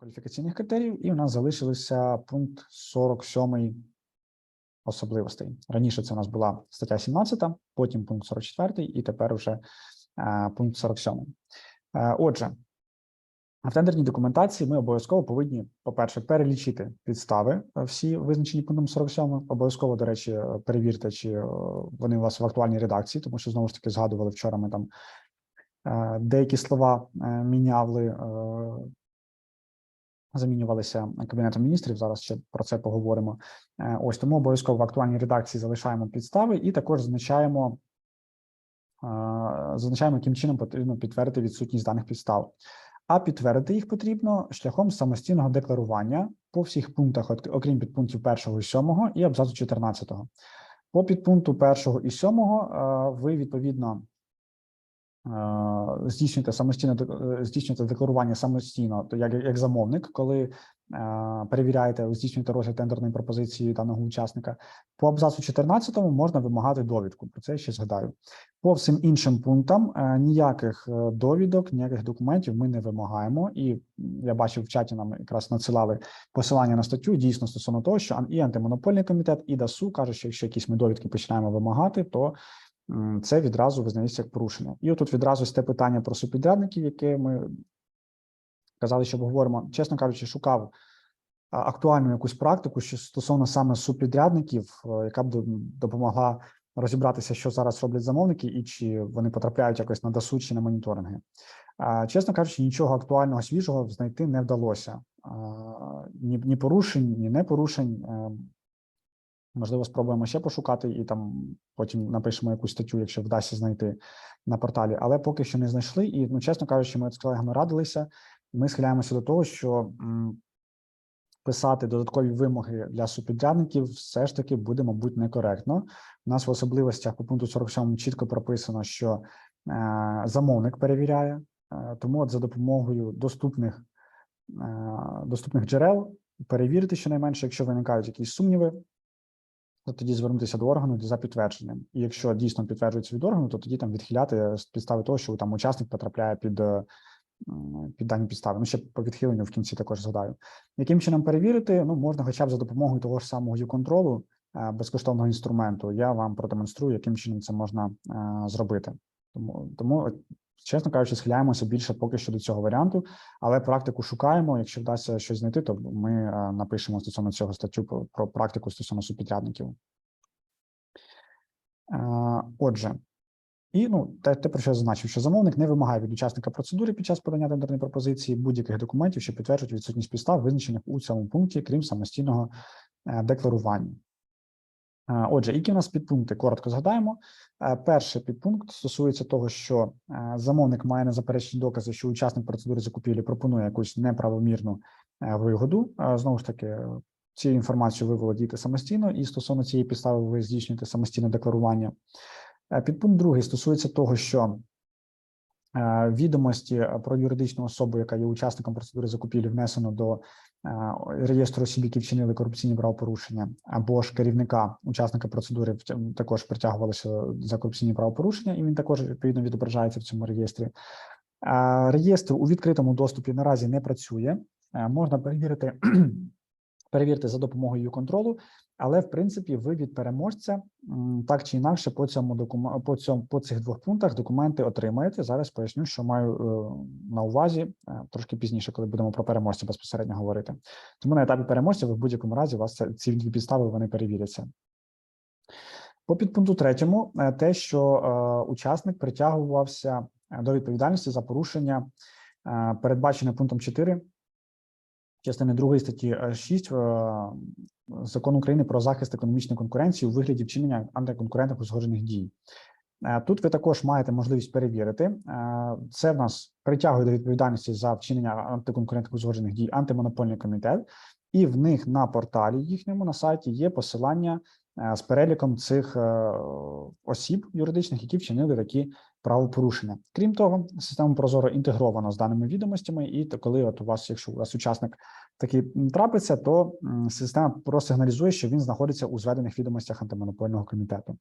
кваліфікаційних критеріїв, і у нас залишилися пункт 47 особливостей. Раніше це у нас була стаття 17, потім пункт 44, і тепер вже е, пункт 47. Е, Отже, в тендерній документації ми обов'язково повинні, по-перше, перелічити підстави е, всі визначені пунктом 47. Обов'язково, до речі, перевірте, чи вони у вас в актуальній редакції, тому що знову ж таки згадували вчора. Ми там деякі слова міняли, замінювалися кабінетом міністрів. Зараз ще про це поговоримо. Е, Ось тому обов'язково в актуальній редакції залишаємо підстави і також зазначаємо. е, Зазначаємо, яким чином потрібно підтвердити відсутність даних підстав. А підтвердити їх потрібно шляхом самостійного декларування по всіх пунктах, окрім підпунктів 1 і 7 і абзацу 14. По підпункту 1 і 7 е, ви відповідно е, здійснюєте самостійно е, декларування самостійно, то як, як замовник, коли е, перевіряєте, здійснюєте розгляд тендерної пропозиції даного учасника. По абзацу 14 можна вимагати довідку. Про це я ще згадаю. По всім іншим пунктам ніяких довідок, ніяких документів ми не вимагаємо. І я бачив в чаті нам якраз надсилали посилання на статтю дійсно стосовно того, що і антимонопольний комітет, і ДАСУ каже, що якщо якісь ми довідки починаємо вимагати, то це відразу визнається як порушення. І отут відразу те питання про субпідрядників, яке ми казали, що обговоримо. Чесно кажучи, шукав актуальну якусь практику, що стосовно саме субпідрядників, е, яка б допомогла розібратися, що зараз роблять замовники, і чи вони потрапляють якось на досуд чи на моніторинги. Чесно кажучи, нічого актуального свіжого знайти не вдалося. Ні, ні порушень, ні не порушень. Е, Можливо, спробуємо ще пошукати і там потім напишемо якусь статтю, якщо вдасться знайти на порталі. Але поки що не знайшли. І ну, чесно кажучи, ми з колегами радилися. Ми схиляємося до того, що писати додаткові вимоги для субпідрядників все ж таки буде, мабуть, некоректно. У нас в особливостях по пункту 47 чітко прописано, що е, замовник перевіряє, е, тому от за допомогою доступних, е, доступних джерел перевірити щонайменше, якщо виникають якісь сумніви, тоді звернутися до органу за підтвердженням. І якщо дійсно підтверджується від органу, то тоді там відхиляти з підстави того, що там учасник потрапляє під, е, під дані підстави. Ну, ще по відхиленню в кінці також згадаю. Яким чином перевірити? Ну, можна хоча б за допомогою того ж самого U-контролу, е, безкоштовного інструменту. Я вам продемонструю, яким чином це можна е, зробити. Тому, тому, чесно кажучи, схиляємося більше поки що до цього варіанту, але практику шукаємо. Якщо вдасться щось знайти, то ми е, напишемо стосовно цього статтю про, практику стосовно субпідрядників. Е, Отже, і ну те, те, про що я зазначив, що замовник не вимагає від учасника процедури під час подання тендерної пропозиції будь-яких документів, що підтверджують відсутність підстав, визначених у цьому пункті, крім самостійного е, декларування. Отже, які у нас підпункти? Коротко згадаємо. Е, Перший підпункт стосується того, що е, замовник має незаперечні докази, що учасник процедури закупівлі пропонує якусь неправомірну е, вигоду. Знову ж таки, цією інформацією ви володієте самостійно, і стосовно цієї підстави ви здійснюєте самостійне декларування. Підпункт другий стосується того, що відомості е, про юридичну особу, яка є учасником процедури закупівлі, внесено до е, реєстру осіб, які вчинили корупційні правопорушення, або ж керівника учасника процедури також притягувалися за корупційні правопорушення, і він також відповідно відображається в цьому реєстрі. Е, Реєстр у відкритому доступі наразі не працює. Е, Можна перевірити, перевірити за допомогою контролу, але в принципі ви від переможця так чи інакше по цьому докум... по цьому по цих двох пунктах документи отримаєте. Зараз поясню, що маю е, на увазі е, трошки пізніше, коли будемо про переможця безпосередньо говорити. Тому на етапі переможця ви в будь-якому разі у вас ці дві підстави вони перевіряться. По підпункту третьому, е, те, що учасник притягувався до відповідальності за порушення, передбачене пунктом 4 частини 2 статті е, 6 е, закону України про захист економічної конкуренції у вигляді вчинення антиконкурентних узгоджених дій. Е, Тут ви також маєте можливість перевірити. Е, Це в нас притягує до відповідальності за вчинення антиконкурентних узгоджених дій антимонопольний комітет, і в них на порталі їхньому на сайті є посилання е, з переліком цих е, осіб юридичних, які вчинили такі правопорушення. Крім того, система Прозоро інтегрована з даними відомостями, і коли от у вас, якщо у вас учасник такий трапиться, то система просигналізує, що він знаходиться у зведених відомостях антимонопольного комітету.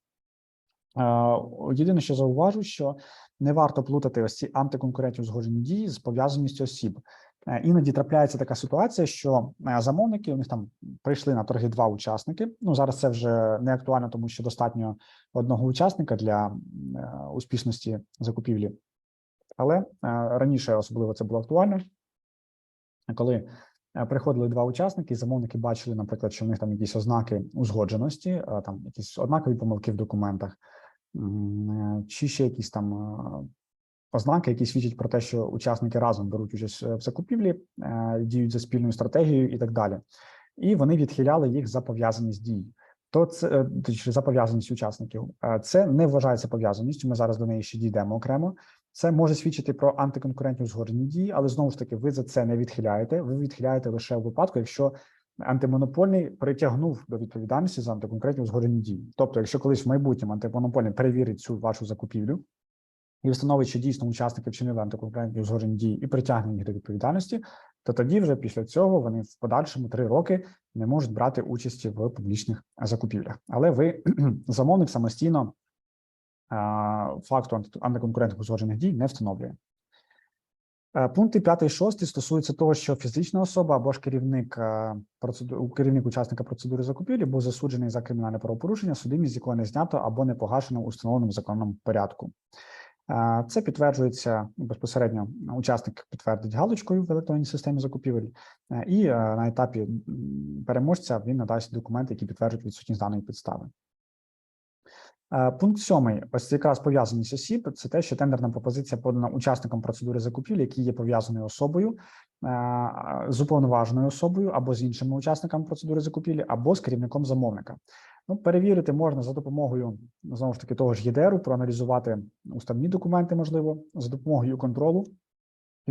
Е, Єдине, що зауважу, що не варто плутати ось ці антиконкурентні узгоджені дії з пов'язаністю осіб. Е, Іноді трапляється така ситуація, що е, замовники у них там прийшли на торги два учасники. Ну зараз це вже не актуально, тому що достатньо одного учасника для е, успішності закупівлі. Але раніше особливо це було актуально, коли приходили два учасники, замовники бачили, наприклад, що в них там якісь ознаки узгодженості, там якісь однакові помилки в документах, чи ще якісь там ознаки, які свідчать про те, що учасники разом беруть участь е, в закупівлі, е, діють за спільною стратегією і так далі. І вони відхиляли їх за пов'язаність дій. То це е, точніше, за пов'язаність учасників. Це не вважається пов'язаністю. Ми зараз до неї ще дійдемо окремо. Це може свідчити про антиконкурентні узгоджені дії, але знову ж таки, ви за це не відхиляєте. Ви відхиляєте лише у випадку, якщо антимонопольний притягнув до відповідальності за антиконкурентні узгоджені дії. Тобто, якщо колись в майбутньому антимонопольний перевірить цю вашу закупівлю і встановить, що дійсно учасники вчинили антиконкурентні узгоджені дії і притягне їх до відповідальності, то тоді вже після цього вони в подальшому три роки не можуть брати участі в публічних закупівлях. Але ви замовник самостійно факту антиконкурентних узгоджених дій не встановлює. Е, Пункти 5 і 6 стосуються того, що фізична особа або ж керівник е, процеду- керівник учасника процедури закупівлі був засуджений за кримінальне правопорушення, судимість з якого не знято або не погашено у встановленому законному порядку. Це підтверджується безпосередньо. Учасник підтвердить галочкою в електронній системі закупівель, е, і е, на етапі переможця він надасть документи, які підтверджують відсутність даної підстави. Е, Пункт сьомий, ось якраз пов'язаність осіб, це те, що тендерна пропозиція подана учасником процедури закупівлі, які є пов'язаною особою, з уповноваженою особою або з іншими учасниками процедури закупівлі, або з керівником замовника. Ну, перевірити можна за допомогою знову ж таки того ж ЄДРу, проаналізувати уставні документи, можливо, за допомогою контролу.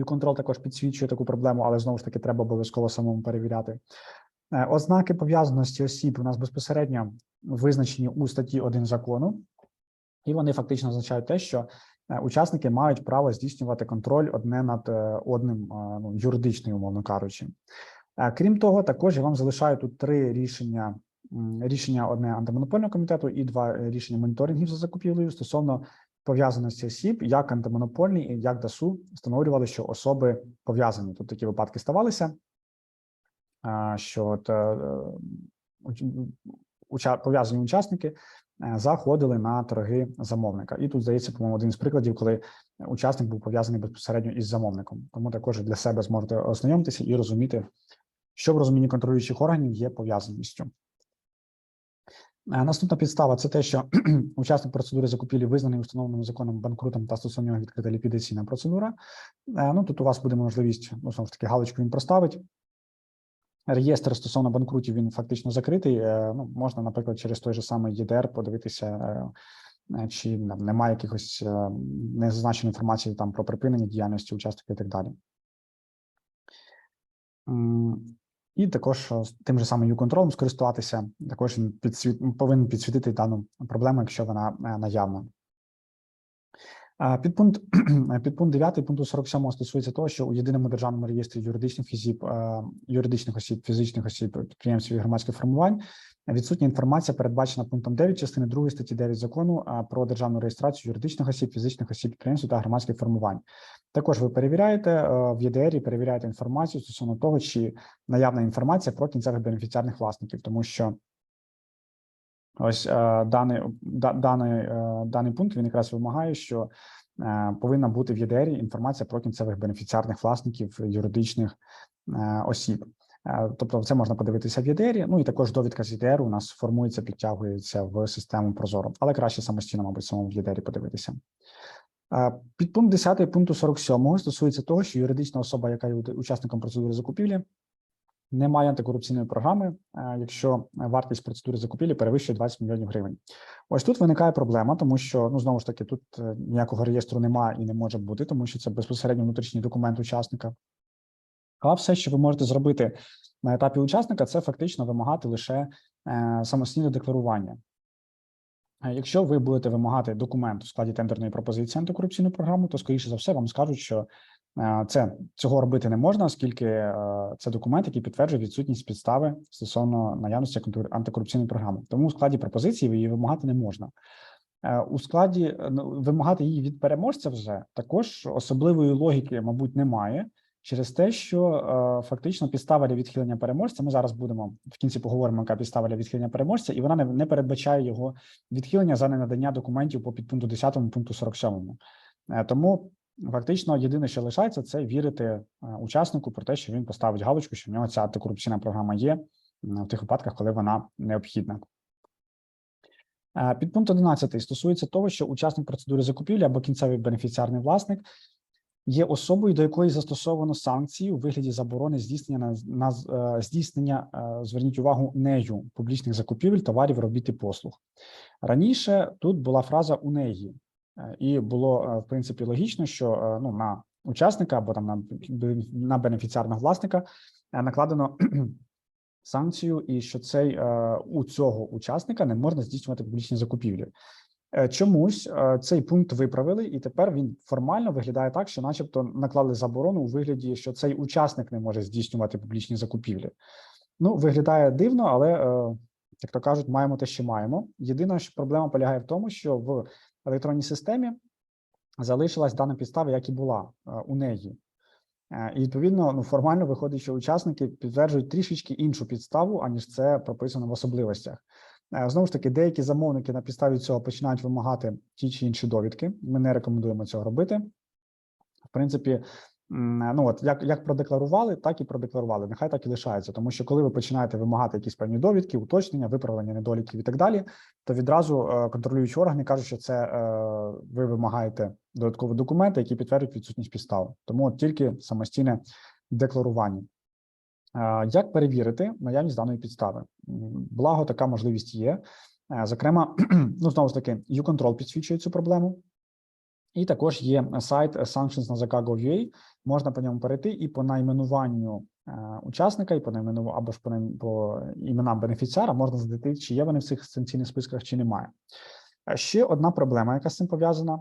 контрол також підсвічує таку проблему, але знову ж таки треба обов'язково самому перевіряти. Е, Ознаки пов'язаності осіб у нас безпосередньо визначені у статті 1 закону, і вони фактично означають те, що е, учасники мають право здійснювати контроль одне над е, одним, ну, юридичний, умовно кажучи. Крім того, також я вам залишаю тут три рішення. Рішення одне антимонопольного комітету і два е, рішення моніторингів за закупівлею стосовно пов'язаності осіб, як антимонопольний і як ДАСУ встановлювали, що особи пов'язані. Тут такі випадки ставалися що от, е, уча- пов'язані учасники е, заходили на торги замовника. І тут здається, по-моєму, один з прикладів, коли учасник був пов'язаний безпосередньо із замовником. Тому також для себе зможете ознайомитися і розуміти, що в розумінні контролюючих органів є пов'язаністю. Наступна підстава це те, що учасник процедури закупівлі визнаний установленим законом банкрутом та стосовно нього відкрита ліквідаційна процедура. Е, Ну тут у вас буде можливість ну, знову ж таки галочку він проставить. Реєстр стосовно банкрутів він фактично закритий. Е, Ну, можна, наприклад, через той же самий ЄДР подивитися, е, чи немає якихось незазначеної інформації там про припинення діяльності учасника і так далі. І також е, тим же самим U-контролем скористуватися. Також він підсвіт, повинен підсвітити дану проблему, якщо вона е, наявна. Підпункт підпункт 9 пункту 47 стосується того, що у єдиному державному реєстрі юридичних осіб, юридичних осіб, фізичних осіб, підприємців і громадських формувань відсутня інформація, передбачена пунктом 9 частини 2 статті 9 закону про державну реєстрацію юридичних осіб, фізичних осіб, підприємців та громадських формувань. Також ви перевіряєте в ЄДРі, перевіряєте інформацію стосовно того, чи наявна інформація про кінцевих бенефіціарних власників, тому що Ось е, даний да, даний, е, даний пункт він якраз вимагає, що е, повинна бути в ЄДРі інформація про кінцевих бенефіціарних власників юридичних е, осіб. Е, Тобто, це можна подивитися в ЄДРі. Ну і також довідка з ЄДР у нас формується, підтягується в систему Прозоро, але краще самостійно, мабуть, самому в ЄДРі подивитися. Е, Підпункт 10 пункту 47 стосується того, що юридична особа, яка є учасником процедури закупівлі, не має антикорупційної програми, е, якщо вартість процедури закупівлі перевищує 20 мільйонів гривень. Ось тут виникає проблема, тому що ну знову ж таки тут е, ніякого реєстру немає і не може бути, тому що це безпосередньо внутрішній документ учасника. А все, що ви можете зробити на етапі учасника, це фактично вимагати лише е, самостійне декларування. Якщо ви будете вимагати документ у складі тендерної пропозиції антикорупційну програму, то скоріше за все вам скажуть, що це цього робити не можна, оскільки е, це документ, який підтверджує відсутність підстави стосовно наявності антикорупційної програми. Тому у складі пропозиції її вимагати не можна. Е, У складі е, ну, вимагати її від переможця вже також особливої логіки, мабуть, немає. через те, що е, фактично підстава для відхилення переможця. Ми зараз будемо в кінці поговоримо, яка підстава для відхилення переможця, і вона не, передбачає його відхилення за ненадання документів по підпункту 10 пункту 47. Е, Тому фактично єдине, що лишається, це вірити е, учаснику про те, що він поставить галочку, що в нього ця антикорупційна програма є в тих випадках, коли вона необхідна. Е, Підпункт 11 стосується того, що учасник процедури закупівлі або кінцевий бенефіціарний власник є особою, до якої застосовано санкції у вигляді заборони здійснення на, е, здійснення, зверніть увагу, нею публічних закупівель, товарів, робіт і послуг. Раніше тут була фраза у неї, і було е, в принципі логічно, що е, ну на учасника або там на, на бенефіціарного власника е, накладено санкцію, і що цей е, у цього учасника не можна здійснювати публічні закупівлі. Е, Чомусь е, цей пункт виправили, і тепер він формально виглядає так, що, начебто, наклали заборону у вигляді, що цей учасник не може здійснювати публічні закупівлі. Ну, виглядає дивно, але е, як то кажуть, маємо те, що маємо. Єдина що проблема полягає в тому, що в електронній системі залишилась дана підстава, як і була е, у неї. Е, І відповідно, ну формально виходить, що учасники підтверджують трішечки іншу підставу, аніж це прописано в особливостях. Е, Знову ж таки, деякі замовники на підставі цього починають вимагати ті чи інші довідки. Ми не рекомендуємо цього робити. В принципі, ну от як, як продекларували, так і продекларували. Нехай так і лишається, тому що коли ви починаєте вимагати якісь певні довідки, уточнення, виправлення недоліків і так далі, то відразу е, контролюючі органи кажуть, що це е, ви вимагаєте додаткові документи, які підтверджують відсутність підстав. Тому от тільки самостійне декларування. Е, Як перевірити наявність даної підстави? Благо, така можливість є. Зокрема, ну знову ж таки, YouControl підсвічує цю проблему. І також є сайт Sanctions на ZK.gov.ua, можна по ньому перейти і по найменуванню е, учасника, і по наймену або ж по, найм- по іменам бенефіціара можна знайти, чи є вони в цих санкційних списках, чи немає. Е, Ще одна проблема, яка з цим пов'язана.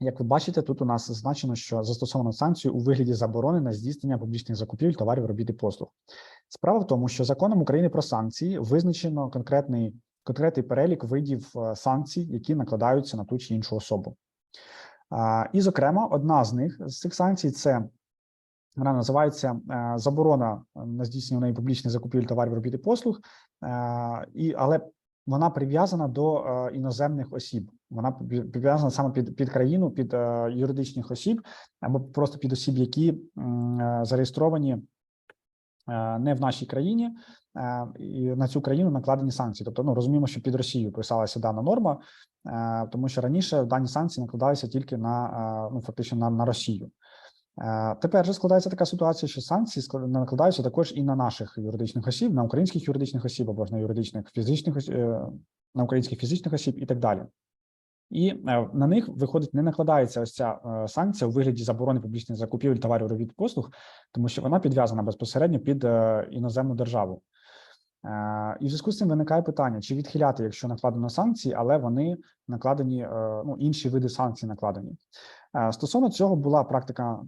Як ви бачите, тут у нас зазначено, що застосовано санкцію у вигляді заборони на здійснення публічних закупівель товарів, робіт і послуг. Справа в тому, що законом України про санкції визначено конкретний конкретний перелік видів е, санкцій, які накладаються на ту чи іншу особу. І, зокрема, одна з них з цих санкцій це вона називається е, заборона на здійснення неї публічних закупівель товарів, робіт і послуг, е, але вона прив'язана до е, іноземних осіб. Вона прив'язана саме під, під країну, під е, юридичних осіб або просто під осіб, які е, зареєстровані е, не в нашій країні, е, і на цю країну накладені санкції. Тобто, ну розуміємо, що під Росію писалася дана норма, е, тому що раніше дані санкції накладалися тільки на е, ну фактично на, на Росію. Е, Тепер же складається така ситуація, що санкції накладаються також і на наших юридичних осіб, на українських юридичних осіб або ж на юридичних фізичних ос- е, на українських фізичних осіб і так далі. І е, на них виходить, не накладається ось ця е, санкція у вигляді заборони публічних закупівель товарів робіт послуг, тому що вона підв'язана безпосередньо під е, іноземну державу. І в зв'язку з цим виникає питання: чи відхиляти, якщо накладено санкції, але вони накладені, ну інші види санкцій накладені. Стосовно цього була практика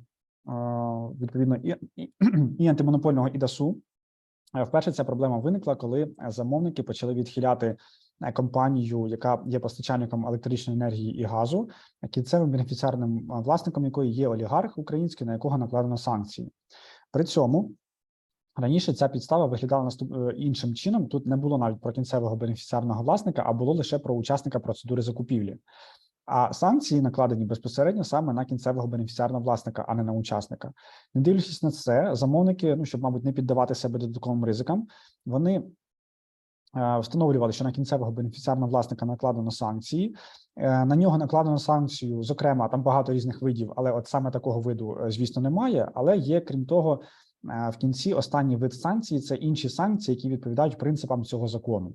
відповідно і, і, і антимонопольного і ДАСУ. Е, Вперше ця проблема виникла, коли замовники почали відхиляти компанію, яка є постачальником електричної енергії і газу, е, кінцевим бенефіціарним е, власником якої є олігарх український, на якого накладено санкції. При цьому раніше ця підстава виглядала наступ е, іншим чином. Тут не було навіть про кінцевого бенефіціарного власника, а було лише про учасника процедури закупівлі. А санкції накладені безпосередньо саме на кінцевого бенефіціарного власника, а не на учасника. Не дивлячись на це, замовники, ну щоб, мабуть, не піддавати себе додатковим ризикам, вони е, встановлювали, що на кінцевого бенефіціарного власника накладено санкції. Е, На нього накладено санкцію, зокрема, там багато різних видів, але от саме такого виду, е, звісно, немає. Але є, крім того, е, в кінці останній вид санкцій це інші санкції, які відповідають принципам цього закону.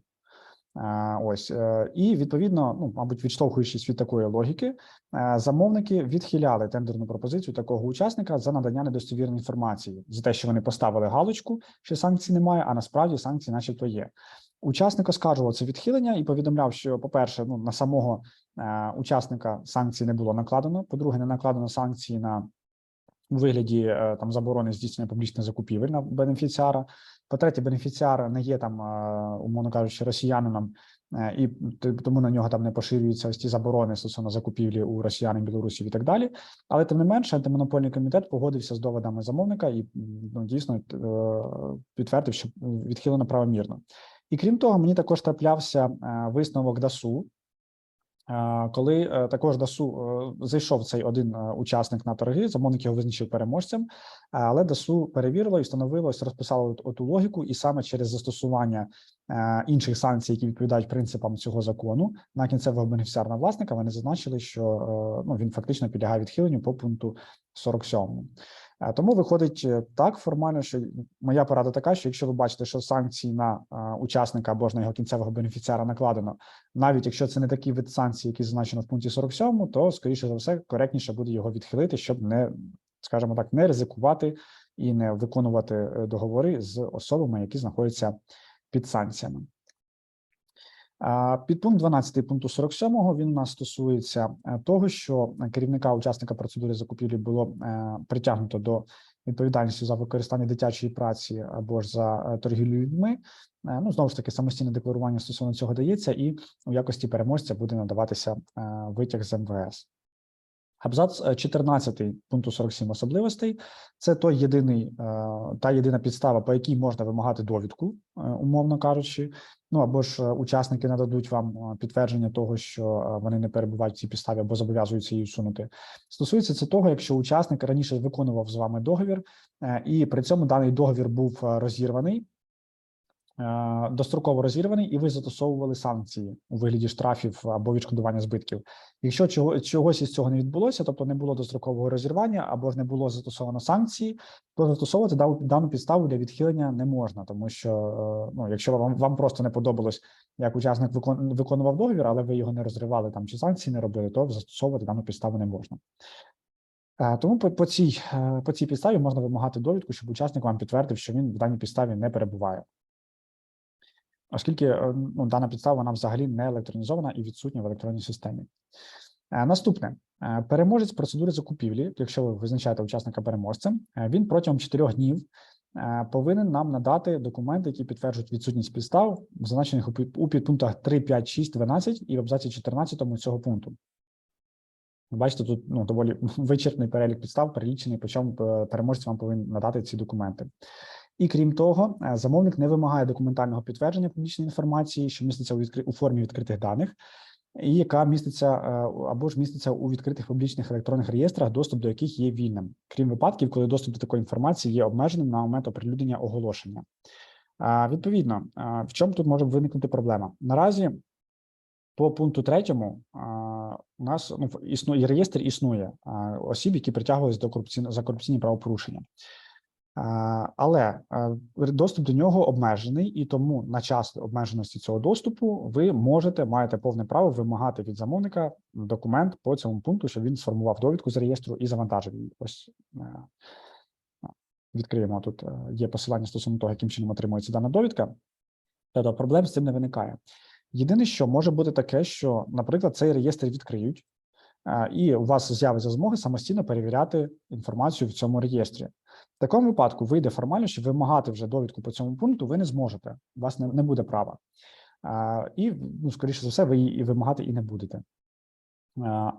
Е, Ось е, і відповідно, ну мабуть, відштовхуючись від такої логіки, е, замовники відхиляли тендерну пропозицію такого учасника за надання недостовірної інформації за те, що вони поставили галочку, що санкцій немає, а насправді санкції, начебто, є. Учасник оскаржував це відхилення і повідомляв, що, по-перше, ну на самого е, учасника санкцій не було накладено. По-друге, не накладено санкції на у вигляді е, там заборони здійснення публічних закупівель на бенефіціара. По-третє, бенефіціар не є там, е, умовно кажучи, росіянином е, і тому на нього там не поширюються ось ті заборони стосовно закупівлі у росіян, білорусів і так далі. Але тим не менше, антимонопольний комітет погодився з доводами замовника і ну, дійсно е, підтвердив, що відхилено правомірно. І крім того, мені також траплявся е, висновок ДАСУ, Е, Коли е, також ДАСУ зайшов цей один учасник на торги, замовник його визначив переможцем, але ДАСУ перевірило і встановило, ось розписало оту логіку, і саме через застосування інших санкцій, які відповідають принципам цього закону, на кінцевого бенефіціарного власника, вони зазначили, що ну він фактично підлягає відхиленню по пункту 47. Е, Тому виходить е, так формально, що моя порада така, що якщо ви бачите, що санкції на е, учасника або ж на його кінцевого бенефіціара накладено, навіть якщо це не такий вид санкцій, який зазначено в пункті 47, то скоріше за все коректніше буде його відхилити, щоб не, скажімо так, не ризикувати і не виконувати договори з особами, які знаходяться під санкціями. Підпункт 12 пункту 47 він у нас стосується е, того, що керівника учасника процедури закупівлі було е, притягнуто до відповідальності за використання дитячої праці або ж за е, торгівлю людьми. Ну знову ж таки, самостійне декларування стосовно цього дається, і у якості переможця буде надаватися витяг з МВС. Абзац е, 14 пункту 47 особливостей це той єдиний, е, та єдина підстава, по якій можна вимагати довідку, е, умовно кажучи. Ну або ж е, учасники нададуть вам е, підтвердження того, що е, вони не перебувають в цій підставі або зобов'язуються її усунути. Стосується це того, якщо учасник раніше виконував з вами договір, е, і при цьому даний договір був е, розірваний. Е, Достроково розірваний, і ви застосовували санкції у вигляді штрафів або відшкодування збитків. Якщо чого чогось із цього не відбулося, тобто не було дострокового розірвання або ж не було застосовано санкції, то застосовувати дану підставу для відхилення не можна, тому що е, ну, якщо вам вам просто не подобалось, як учасник виконував договір, але ви його не розривали там чи санкції не робили, то застосовувати дану підставу не можна. Е, Тому по, по цій по цій підставі можна вимагати довідку, щоб учасник вам підтвердив, що він в даній підставі не перебуває. Оскільки е, ну, дана підстава вона взагалі не електронізована і відсутня в електронній системі. Е, Наступне Е, переможець процедури закупівлі, якщо ви визначаєте учасника переможцем, він протягом 4 днів повинен нам надати документи, які підтверджують відсутність підстав, зазначених у підпунктах 3, 5, 6, 12 і в абзаці 14 цього пункту. Бачите, тут ну, доволі вичерпний перелік підстав, перелічений, по чому переможець вам повинен надати ці документи. І крім того, е, замовник не вимагає документального підтвердження публічної інформації, що міститься у, відкри... у формі відкритих даних, і яка міститься е, або ж міститься у відкритих публічних електронних реєстрах, доступ до яких є вільним, крім випадків, коли доступ до такої інформації є обмеженим на момент оприлюднення оголошення. Відповідно, в чому тут може виникнути проблема? Наразі по пункту третьому у нас ну, існує реєстр існує осіб, які притягувалися до корупційно за корупційні правопорушення. А, Але доступ до нього обмежений, і тому на час обмеженості цього доступу ви можете маєте повне право вимагати від замовника документ по цьому пункту, щоб він сформував довідку з реєстру і завантажив її. Ось е, відкриємо тут. е, Є посилання стосовно того, яким чином отримується дана довідка. Тобто проблем з цим не виникає. Єдине, що може бути таке, що, наприклад, цей реєстр відкриють, і у вас з'явиться змога самостійно перевіряти інформацію в цьому реєстрі. Такому випадку вийде формально, що вимагати вже довідку по цьому пункту ви не зможете. У вас не, не буде права. І, ну, скоріше за все, ви її вимагати і не будете.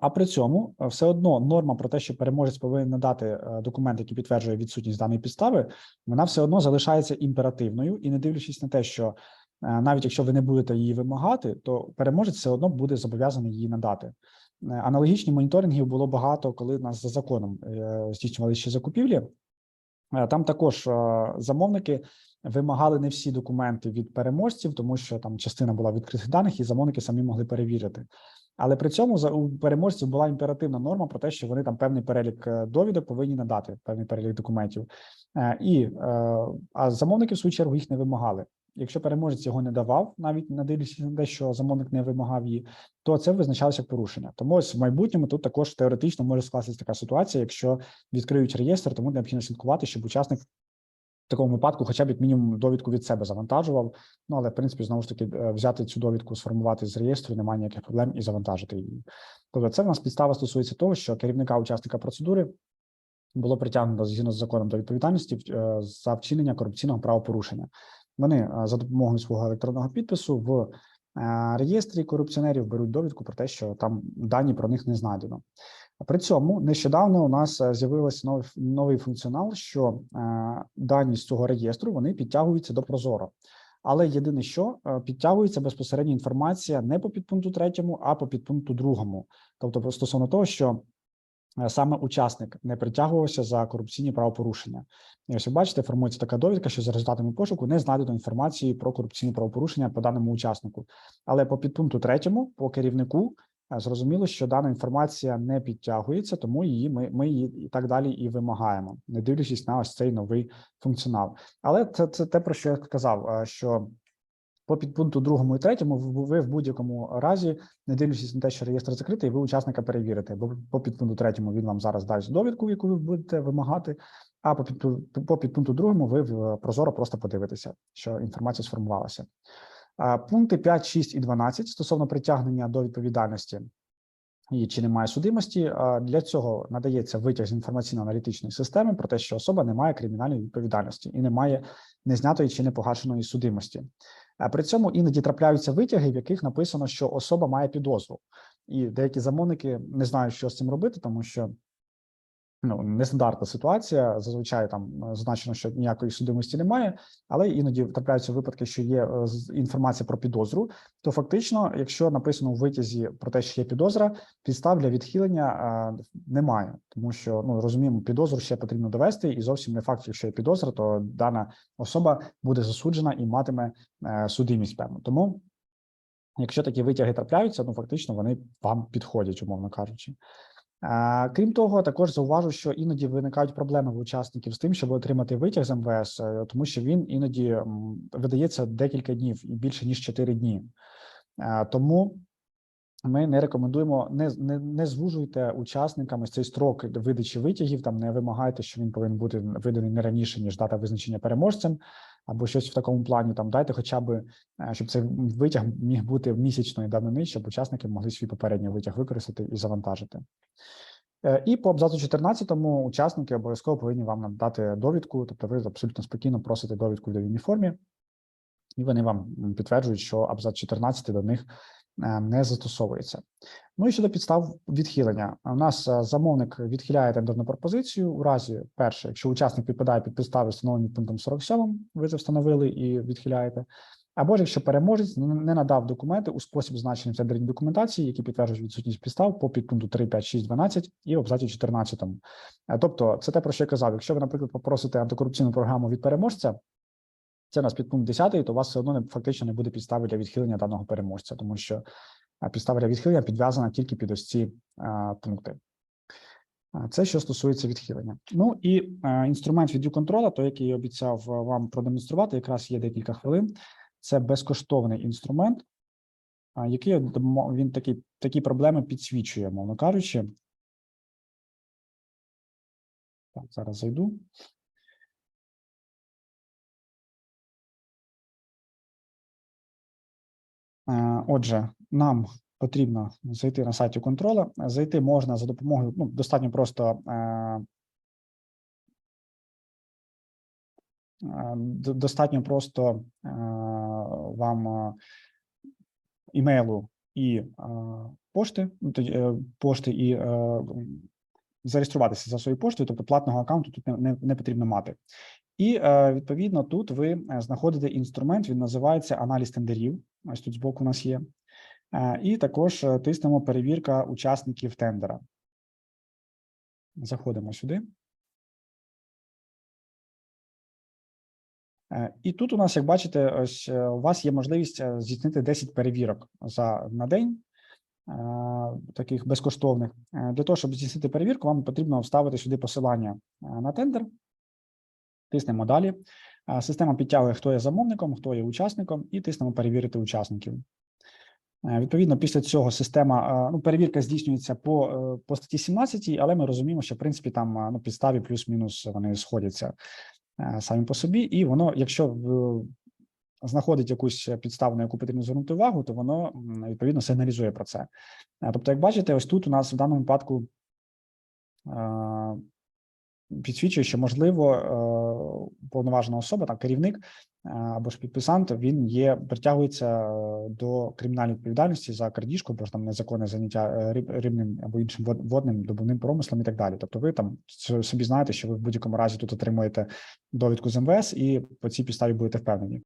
А при цьому е, все одно норма про те, що переможець повинен надати е, документ, який підтверджує відсутність даної підстави, вона все одно залишається імперативною, і не дивлячись на те, що е, навіть якщо ви не будете її вимагати, то переможець все одно буде зобов'язаний її надати. Аналогічні моніторингів було багато, коли нас за законом здійснювали ще закупівлі. Е, Там також е, замовники вимагали не всі документи від переможців, тому що там частина була відкритих даних, і замовники самі могли перевірити. Але при цьому у переможців була імперативна норма про те, що вони там певний перелік е, довідок повинні надати, певний перелік документів. І а замовники в свою чергу їх не вимагали. Якщо переможець його не давав, навіть на те, що замовник не вимагав її, то це визначалося як порушення. Тому ось в майбутньому тут також теоретично може скластися така ситуація, якщо відкриють реєстр, тому необхідно слідкувати, щоб учасник в такому випадку, хоча б як мінімум довідку від себе завантажував. Ну але в принципі знову ж таки е, взяти цю довідку, сформувати з реєстру, немає ніяких проблем і завантажити її. Тобто, це в нас підстава стосується того, що керівника учасника процедури було притягнуто згідно з законом до відповідальності е, за вчинення корупційного правопорушення. Вони е, за допомогою свого електронного підпису в е, реєстрі корупціонерів беруть довідку про те, що там дані про них не знайдено. При цьому нещодавно у нас е, з'явився новий, новий функціонал, що дані з цього реєстру вони підтягуються до Прозоро. Але єдине, що підтягується безпосередньо інформація не по підпункту третьому, а по підпункту другому. Тобто, стосовно того, що саме учасник не притягувався за корупційні правопорушення. І ось ви бачите, формується така довідка, що за результатами пошуку не знайдено інформації про корупційні правопорушення по даному учаснику. Але по підпункту третьому, по керівнику, е, зрозуміло, що дана інформація не підтягується, тому її ми, ми її і так далі і вимагаємо, не дивлячись на ось цей новий функціонал. Але це, це те, про що я сказав, е, що по підпункту другому і третьому ви- в будь-якому разі, не дивлячись на те, що реєстр закритий, ви учасника перевірите. Бо по підпункту третьому він вам зараз дасть довідку, яку ви будете вимагати. А по підпункту, по підпункту другому ви в прозоро просто подивитеся, що інформація сформувалася. Пункти 5, 6 і 12 стосовно притягнення до відповідальності і чи немає судимості. Для цього надається витяг з інформаційно-аналітичної системи про те, що особа не має кримінальної відповідальності і не має незнятої чи непогашеної судимості. А При цьому іноді трапляються витяги, в яких написано, що особа має підозру, і деякі замовники не знають, що з цим робити, тому що ну нестандартна ситуація. Зазвичай там е, зазначено, що ніякої судимості немає, але іноді трапляються випадки, що є е, інформація про підозру. То фактично, якщо написано у витязі про те, що є підозра, підстав для відхилення е, немає, тому що ну розуміємо, підозру ще потрібно довести, і зовсім не факт, якщо є підозра, то дана особа буде засуджена і матиме судимість певно. Тому. Якщо такі витяги трапляються, ну фактично вони вам підходять, умовно кажучи. Крім того, також зауважу, що іноді виникають проблеми в учасників з тим, щоб отримати витяг з МВС, е, тому що він іноді видається декілька днів і більше ніж 4 дні. Тому ми не рекомендуємо не, не, не звужуйте учасникам ось цей строк видачі витягів. Там не вимагайте, що він повинен бути виданий не раніше ніж дата визначення переможцем, або щось в такому плані. Там дайте, хоча б е, щоб цей витяг міг бути в місячної давнини, щоб учасники могли свій попередній витяг використати і завантажити. Е, І по абзацу 14 учасники обов'язково повинні вам надати довідку, тобто ви абсолютно спокійно просите довідку в довільній формі, і вони вам підтверджують, що абзац 14 до них не застосовується. Ну і щодо підстав відхилення, у нас е, замовник відхиляє тендерну пропозицію у разі перше, якщо учасник підпадає під підстави, встановлені пунктом 47, ви це встановили і відхиляєте. Або ж якщо переможець не не надав документи у спосіб значення в тендерній документації, які підтверджують відсутність підстав по підпункту 3, 5, 6, 12 і в абзаці 14. Е, Тобто, це те, про що я казав. Якщо ви, наприклад, попросите антикорупційну програму від переможця, це у нас підпункт 10, то у вас все одно не фактично не буде підстави для відхилення даного переможця, тому що підстава для відхилення підв'язана тільки під ось ці е, пункти. Це що стосується відхилення. Ну і е, інструмент від контрола, той, який я обіцяв вам продемонструвати, якраз є декілька хвилин. Це безкоштовний інструмент, а, який він такі, такі проблеми підсвічує, мовно кажучи. Так, зараз зайду. Отже, нам потрібно зайти на сайті контроля. Зайти можна за допомогою, ну, достатньо просто е, е, достатньо просто е, вам е, імейлу і е, пошти, ну, е, пошти і е, зареєструватися за своєю поштою, тобто платного аккаунту тут не, не потрібно мати. І е, відповідно тут ви е, знаходите інструмент, він називається аналіз тендерів. Ось тут збоку у нас є. Е, І також тиснемо перевірка учасників тендера. Заходимо сюди. І тут у нас, як бачите, ось у вас є можливість здійснити 10 перевірок за на день, таких безкоштовних. Для того, щоб здійснити перевірку, вам потрібно вставити сюди посилання на тендер. Тиснемо далі. Система підтягує, хто є замовником, хто є учасником, і тиснемо перевірити учасників. Відповідно, після цього система ну, перевірка здійснюється по, е, по статті 17, але ми розуміємо, що в принципі там ну, підставі плюс-мінус вони сходяться самі по собі, і воно, якщо знаходить якусь підставу, на яку потрібно звернути увагу, то воно відповідно сигналізує про це. Тобто, як бачите, ось тут у нас в даному випадку підсвічує, що можливо е, повноважена особа, там керівник е, або ж підписант, він є притягується е, до кримінальної відповідальності за крадіжку, бо ж там незаконне заняття риб, рибним або іншим водним добувним промислом і так далі. Тобто, ви там собі знаєте, що ви в будь-якому разі тут отримуєте довідку з МВС, і по цій підставі будете впевнені.